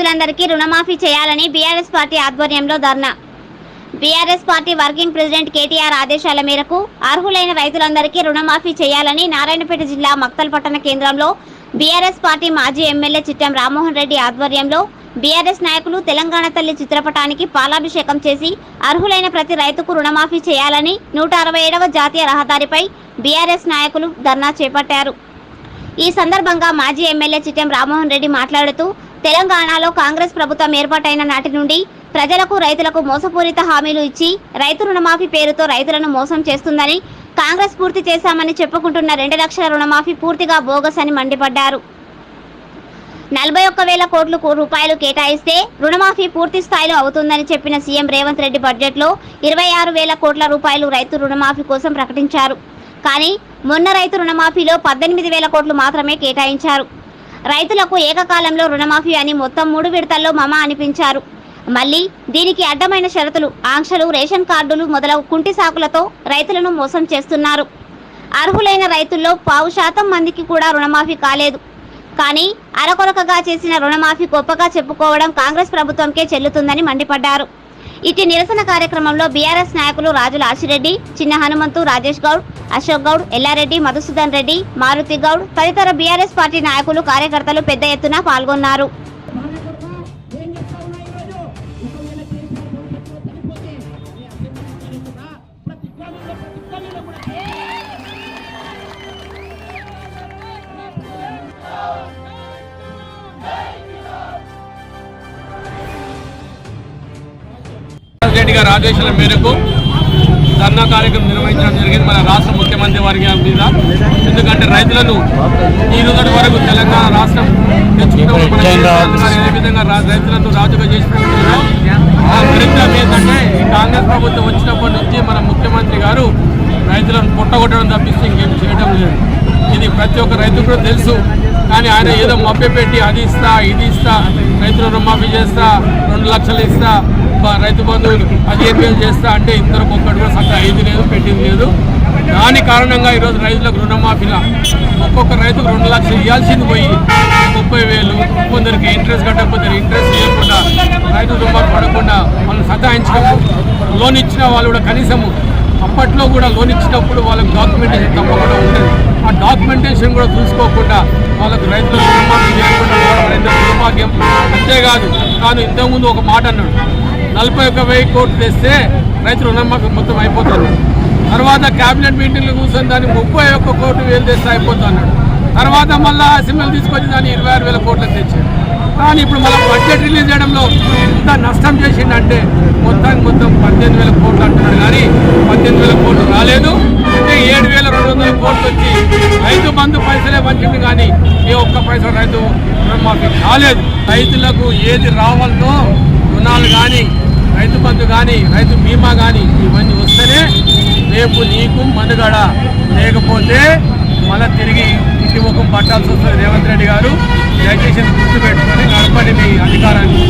రైతులందరికీ రుణమాఫీ చేయాలని బీఆర్ఎస్ పార్టీ ఆధ్వర్యంలో ధర్నా. BRS party working president KTR ఆదేశాల మేరకు అర్హులైన రైతులందరికీ రుణమాఫీ చేయాలని నారాయణపేట జిల్లా మక్తల్ పట్టణ కేంద్రంలో బీఆర్ఎస్ పార్టీ మాజీ ఎమ్మెల్యే చిట్టం రామ్మోహన్ రెడ్డి ఆధ్వర్యంలో బీఆర్ఎస్ నాయకులు తెలంగాణ తల్లి చిత్రపటానికి పాలాభిషేకం చేసి అర్హులైన ప్రతి రైతుకు రుణమాఫీ చేయాలని నూట అరవై ఏడవ జాతీయ రహదారిపై బీఆర్ఎస్ నాయకులు ధర్నా చేపట్టారు. ఈ సందర్భంగా మాజీ ఎమ్మెల్యే చిట్టం రామ్మోహన్ రెడ్డి మాట్లాడుతూ తెలంగాణలో కాంగ్రెస్ ప్రభుత్వం ఏర్పాటైన నాటి నుండి ప్రజలకు రైతులకు మోసపూరిత హామీలు ఇచ్చి రైతు రుణమాఫీ పేరుతో రైతులను మోసం చేస్తుందని కాంగ్రెస్ పూర్తి చేశామని చెప్పుకుంటున్న రెండు లక్షల రుణమాఫీ పూర్తిగా బోగస్ అని మండిపడ్డారు. నలభై ఒక్క వేల కోట్లు రూపాయలు కేటాయిస్తే రుణమాఫీ పూర్తి స్థాయిలో అవుతుందని చెప్పిన సీఎం రేవంత్ రెడ్డి బడ్జెట్లో ఇరవై ఆరు వేల కోట్ల రూపాయలు రైతు రుణమాఫీ కోసం ప్రకటించారు. కానీ మొన్న రైతు రుణమాఫీలో పద్దెనిమిది వేల కోట్లు మాత్రమే కేటాయించారు. రైతులకు ఏకకాలంలో రుణమాఫీ అని మొత్తం మూడు విడతల్లో మమ అనిపించారు. మళ్ళీ దీనికి అడ్డమైన షరతులు ఆంక్షలు రేషన్ కార్డులు మొదలగు కుంటి సాకులతో రైతులను మోసం చేస్తున్నారు. అర్హులైన రైతుల్లో పావు శాతం మందికి కూడా రుణమాఫీ కాలేదు. కానీ అరకొరకగా చేసిన రుణమాఫీ గొప్పగా చెప్పుకోవడం కాంగ్రెస్ ప్రభుత్వంకే చెల్లుతుందని మండిపడ్డారు. ఇటు నిరసన కార్యక్రమంలో బీఆర్ఎస్ నాయకులు రాజుల ఆశిరెడ్డి చిన్న హనుమంతు రాజేష్ గౌడ్ అశోక్ గౌడ్ ఎల్లారెడ్డి మధుసూదన్ రెడ్డి మారుతి గౌడ్ తదితర బీఆర్ఎస్ పార్టీ నాయకులు కార్యకర్తలు పెద్ద ఎత్తున పాల్గొన్నారు. గారి ఆదేశాల మేరకు ధర్నా కార్యక్రమం నిర్వహించడం జరిగింది మన రాష్ట్ర ముఖ్యమంత్రి వారి మీద. ఎందుకంటే రైతులను ఈ రోజు వరకు తెలంగాణ రాష్ట్రం గారు ఏ విధంగా రా- రైతులను రాజుగా చేసి పెడుతున్నారో ఆ ఫలితం ఏంటంటే ఈ కాంగ్రెస్ ప్రభుత్వం వచ్చినప్పటి నుంచి మన ముఖ్యమంత్రి గారు రైతులను పుట్టగొట్టడం తప్పిస్తే ఇంకేం చేయడం లేదు. ఇది ప్రతి ఒక్క రైతు కూడా తెలుసు. కానీ ఆయన ఏదో మభ్యపెట్టి అది ఇస్తా ఇది ఇస్తా రైతులు రుణమాఫీ చేస్తా రెండు లక్షలు ఇస్తా రైతు బంధువులు పదిహేను వేలు చేస్తా అంటే ఇద్దరు ఒక్కటి కూడా సక్క ఐదు లేదు పెట్టింది లేదు. దాని కారణంగా ఈరోజు రైతులకు రుణమాఫీలా ఒక్కొక్క రైతుకు రెండు లక్షలు ఇవ్వాల్సింది పోయి ముప్పై వేలు కొందరికి ఇంట్రెస్ట్ కట్టకపోతే ఇంట్రెస్ట్ ఇవ్వకుండా రైతు రుణమాఫీ పడకుండా వాళ్ళు సతాయించడం లోన్ ఇచ్చిన వాళ్ళు కూడా కనీసము అప్పట్లో కూడా లోన్ ఇచ్చినప్పుడు వాళ్ళకి డాక్యుమెంటేషన్ తప్పకుండా ఉంటుంది ఆ డాక్యుమెంటేషన్ కూడా చూసుకోకుండా వాళ్ళకు రైతుల చేయకుండా రైతుల దుర్భాగ్యం? అంతేకాదు. తాను ఇంతకుముందు ఒక మాట అన్నాడు. నలభై ఒక వెయ్యి కోట్లు తెస్తే రైతు రుణమాఫీ మొత్తం అయిపోతుంది తర్వాత క్యాబినెట్ మీటింగ్లు కూర్చొని దాన్ని ముప్పై ఒక్క కోట్లు వేలు తెస్తే అయిపోతుంది తర్వాత మళ్ళీ అసెంబ్లీ తీసుకొచ్చి దాన్ని ఇరవై ఆరు వేల కోట్లకు తెచ్చాడు. కానీ ఇప్పుడు మన బడ్జెట్ రిలీజ్ చేయడంలో ఎంత నష్టం చేసిండంటే మొత్తానికి మొత్తం పద్దెనిమిది వేల కోట్లు అంటున్నాడు పైసలు రైతు రుణమాఫీ కాలేదు. రైతులకు ఏది రావాలో రుణాలు కానీ రైతు బంధు కానీ రైతు బీమా కానీ ఇవన్నీ వస్తేనే రేపు నీకు మనుగడ. లేకపోతే మళ్ళీ తిరిగి ఇంటి ముఖం పట్టాల్సి వస్తుంది రేవంత్ రెడ్డి గారు. దయచేసి గుర్తుపెట్టుకుని నడపండి మీ అధికారాన్ని.